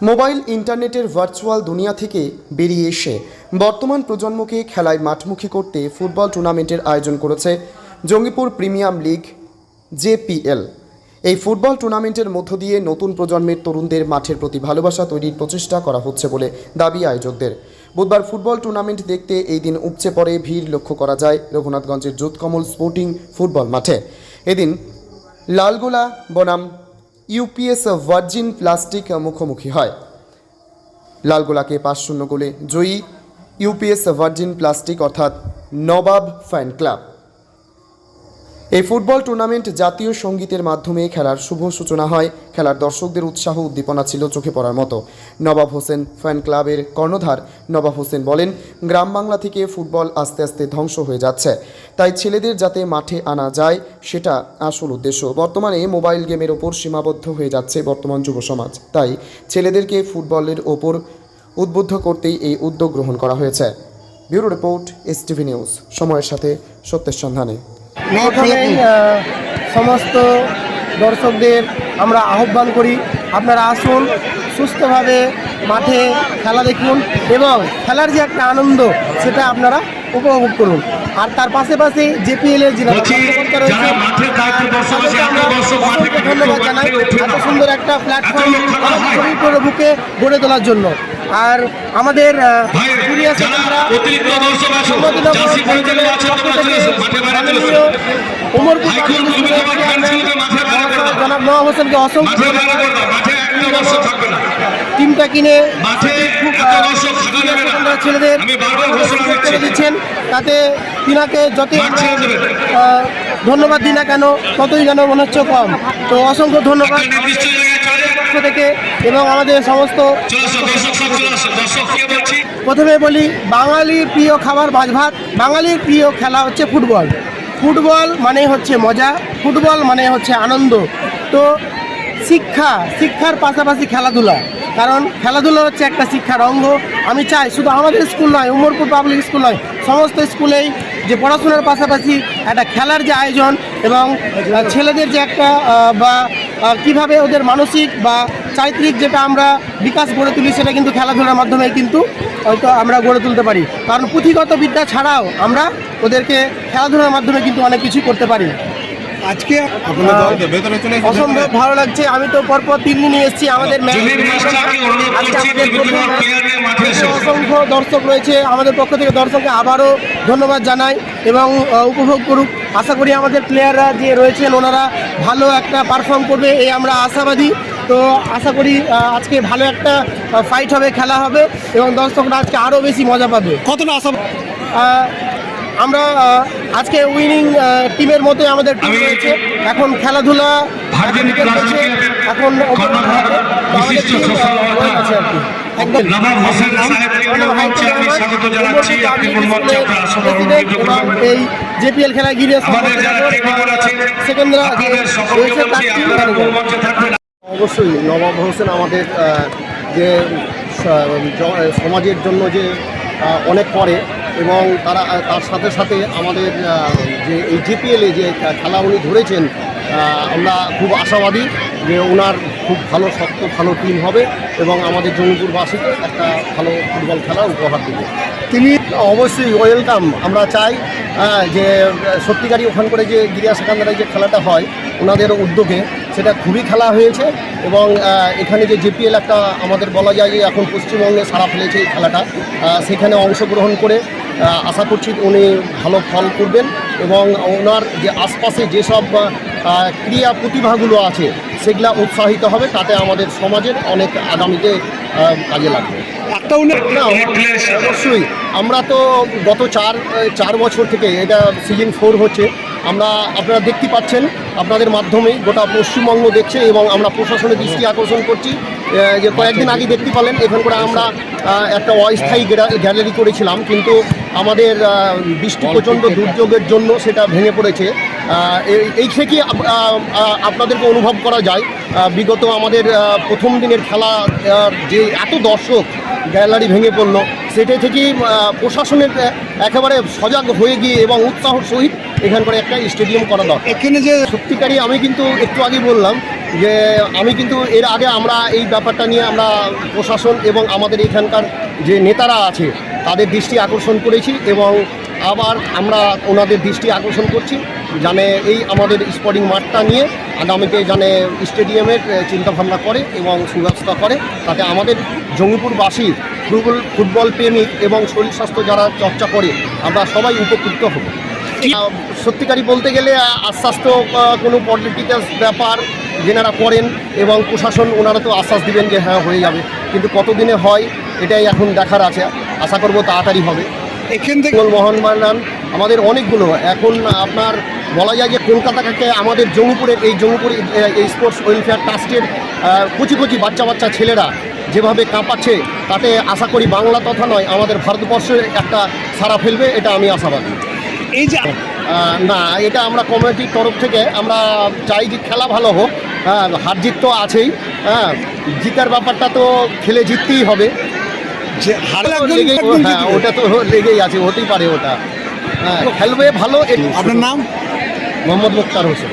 Mobile, ইন্টারনেটের virtual দুনিয়া থেকে বেরিয়ে এসে বর্তমান প্রজন্মকে খেলায় মাঠমুখী করতে ফুটবল টুর্নামেন্টের আয়োজন করেছে জঙ্গিপুর প্রিমিয়াম লিগ, জেপিএল। এই ফুটবল টুর্নামেন্টের মধ্য দিয়ে নতুন প্রজন্মের তরুণদের মাঠের প্রতি ভালোবাসা তৈরির প্রচেষ্টা করা হচ্ছে বলে দাবি আয়োজকদের। বুধবার ফুটবল টুর্নামেন্ট দেখতে এই দিন উপচে পড়ে ভিড় লক্ষ্য করা যায় রঘুনাথগঞ্জের জোতকমল স্পোর্টিং ফুটবল মাঠে। এদিন লালগোলা, বনাম ইউপিএস ভার্জিন প্লাস্টিক মুখোমুখি হয়। লালগোলাকে পাঁচ শূন্য গোলে জয়ী ইউপিএস ভার্জিন প্লাস্টিক অর্থাৎ নবাব ফ্যান ক্লাব এই ফুটবল টুর্নামেন্ট জাতীয় সঙ্গীতের মাধ্যমে খেলার শুভ সূচনা হয়। খেলার দর্শকদের উৎসাহ উদ্দীপনা ছিল চোখে পড়ার মতো। নবাব হোসেন ফ্যান ক্লাবের কর্ণধার নবাব হোসেন বলেন, গ্রাম বাংলা থেকে ফুটবল আস্তে আস্তে ধ্বংস হয়ে যাচ্ছে। তাই ছেলেদের যাতে মাঠে আনা যায়, সেটা আসল উদ্দেশ্য। বর্তমানে মোবাইল গেমের ওপর সীমাবদ্ধ হয়ে যাচ্ছে বর্তমান যুব সমাজ। তাই ছেলেদেরকে ফুটবলের ওপর উদ্বুদ্ধ করতেই এই উদ্যোগ গ্রহণ করা হয়েছে। Bureau report S TV news. সময়ের সাথে সত্যের সন্ধানে। প্রথমেই সমস্ত দর্শকদের আমরা আহ্বান করি আপনারা আসুন সুস্থভাবে মাঠে খেলা দেখুন এবং খেলার যে একটা আনন্দ সেটা আপনারা উপভোগ করুন। আর তার পাশাপাশি জেপিএল এর আমরা এত দর্শক মাঠে অসংখ্য কিন্তু ধন্যবাদ জানাই এত সুন্দর একটা প্ল্যাটফর্ম বুকে গড়ে তোলার জন্য। আর আমাদের উমরপুর। জনাব হোসেনকে অসংখ্য। টিমটা কিনে ছেলেদের করে দিচ্ছেন তাতে তিনাকে যতই ধন্যবাদ দিই না কেন ততই যেন মনে হচ্ছে কম। তো অসংখ্য ধন্যবাদ। পক্ষ থেকে এবং আমাদের সমস্ত? প্রথমে বলি বাঙালির প্রিয় খাবার মাছ ভাত বাঙালির প্রিয় খেলা হচ্ছে ফুটবল। ফুটবল মানে হচ্ছে মজা ফুটবল মানে হচ্ছে আনন্দ। তো শিক্ষা শিক্ষার পাশাপাশি খেলাধুলা। কারণ খেলাধুলা হচ্ছে একটা শিক্ষার অঙ্গ। আমি চাই শুধু আমাদের স্কুল নয় উমরপুর পাবলিক স্কুল নয় সমস্ত স্কুলেই যে পড়াশোনার পাশাপাশি একটা খেলার যে আয়োজন এবং ছেলেদের যে একটা বা কীভাবে ওদের মানসিক বা চারিত্রিক যেটা আমরা বিকাশ গড়ে তুলি সেটা কিন্তু খেলাধুলার মাধ্যমে কিন্তু হয়তো আমরা গড়ে তুলতে পারি। কারণ পুঁথিগত বিদ্যা ছাড়াও আমরা ওদেরকে খেলাধুলার মাধ্যমে কিন্তু অনেক কিছু করতে পারি। আজকে অসম্ভব ভালো লাগছে। আমি তো পরপর তিন দিনই এসেছি। আমাদের। অসংখ্য দর্শক রয়েছে। আমাদের পক্ষ থেকে দর্শককে আবারও ধন্যবাদ জানাই এবং উপভোগ করুক। আশা করি আমাদের প্লেয়াররা যে রয়েছেন ওনারা ভালো একটা পারফর্ম করবে এই আমরা আশাবাদী। তো আশা করি আজকে ভালো একটা ফাইট হবে খেলা হবে এবং দর্শকরা আজকে আরও বেশি মজা পাবে। কতটা আশা আমরা আজকে উইনিং টিমের মতো আমাদের টিম রয়েছে। এখন খেলাধুলা ভার্জিন এখন আমাদের আর কি। করবেন। এই জেপিএল খেলা গিয়ে আমাদের যারা সেকেন্দ্রা আপনাদের সকলকে বলছি আপনারা কোন মঞ্চে থাকবেন। অবশ্যই নবাব হোসেন আমাদের যে সমাজের জন্য যে অনেক করে এবং তারা, তার সাথে সাথে আমাদের যে এই জিপিএলে যে খেলা উনি ধরেছেন আমরা খুব আশাবাদী যে ওনার খুব ভালো, শক্ত, ভালো টিম হবে এবং আমাদের জঙ্গিপুরবাসীকে একটা ভালো ফুটবল খেলা উপহার দেবে। তিনি অবশ্যই ওয়েলকাম আমরা চাই যে, সত্যিকারই ওখান করে যে গিরিয়া সেকান্দারে যে খেলাটা হয় ওনাদের উদ্যোগে সেটা খুবই খেলা হয়েছে এবং এখানে যে জেপিএল একটা আমাদের বলা যায় যে এখন পশ্চিমবঙ্গে সারা ফেলেছে এই খেলাটা সেখানে অংশগ্রহণ করে আশা করছি উনি ভালো ফল করবেন এবং ওনার যে আশপাশে যেসব ক্রিয়া প্রতিভাগুলো আছে সেগুলা উৎসাহিত হবে তাতে আমাদের সমাজের অনেক আগামীতে কাজে লাগবে। একটা না অবশ্যই। আমরা তো গত চার চার বছর থেকে এটা সিজন ফোর হচ্ছে। আমরা আপনারা দেখতে পাচ্ছেন আপনাদের মাধ্যমে গোটা পশ্চিমবঙ্গ দেখছে এবং আমরা প্রশাসনের দৃষ্টি আকর্ষণ করছি যে কয়েকদিন আগে দেখতে পেলেন, এখান করে আমরা একটা অস্থায়ী গ্যালা- গ্যালারি করেছিলাম, কিন্তু আমাদের বৃষ্টি প্রচণ্ড দুর্যোগের জন্য সেটা ভেঙে পড়েছে। এই- থেকে আপনাদেরকে অনুভব করা যায়। বিগত আমাদের প্রথম দিনের খেলা যে এত দর্শক গ্যালারি ভেঙে পড়ল সেটা থেকেই প্রশাসনের একেবারে সজাগ হয়ে গিয়ে এবং উৎসাহর সহিত এখানকার একটা স্টেডিয়াম করা দরকার। এখানে যে সত্যিকারই আমি কিন্তু একটু আগে বললাম যে আমি কিন্তু এর আগে আমরা এই ব্যাপারটা নিয়ে আমরা প্রশাসন এবং আমাদের এখানকার যে নেতারা আছে তাদের দৃষ্টি আকর্ষণ করেছি এবং আবার আমরা ওনাদের দৃষ্টি আকর্ষণ করছি। জানে এই আমাদের স্পোর্টিং মাঠটা নিয়ে আগামীতে জানে স্টেডিয়ামের চিন্তাভাবনা করে এবং সুব্যবস্থা করে। তাতে আমাদের জঙ্গিপুরবাসী ফুটবল ফুটবল প্রেমিক এবং শরীর স্বাস্থ্য যারা চর্চা করে আমরা সবাই উপকৃত হব। সত্যিকারই বলতে গেলে আস্তে আস্তে কোনো পলিটিক্যাল ব্যাপার যেনারা করেন এবং প্রশাসন ওনারা তো আশ্বাস দিবেন যে হ্যাঁ হয়ে যাবে। কিন্তু কতদিনে হয় এটাই এখন দেখার আছে। আশা করব তাড়াতাড়ি হবে। এখান থেকে কেবল মোহনবাগান আমাদের অনেকগুলো। এখন আপনার বলা যায় যে কলকাতা থেকে আমাদের জঙ্গিপুরের এই জঙ্গিপুর এই স্পোর্টস ওয়েলফেয়ার ট্রাস্টের কচি কচি বাচ্চা বাচ্চা ছেলেরা যেভাবে কাঁপাচ্ছে তাতে আশা করি বাংলা তথা নয় আমাদের ভারতবর্ষের একটা সারা ফেলবে এটা আমি আশাবাদী। এই যে না এটা আমরা কমিটির তরফ থেকে আমরা চাই যে খেলা ভালো হোক হ্যাঁ হার জিত তো আছেই হ্যাঁ জিতার ব্যাপারটা তো খেলে জিততেই হবে। যে হ্যাঁ ওটা তো লেগেই আছে হতেই পারে ওটা। হ্যাঁ খেলবে ভালো আপনার নাম? মোহাম্মদ মুক্তার হোসেন।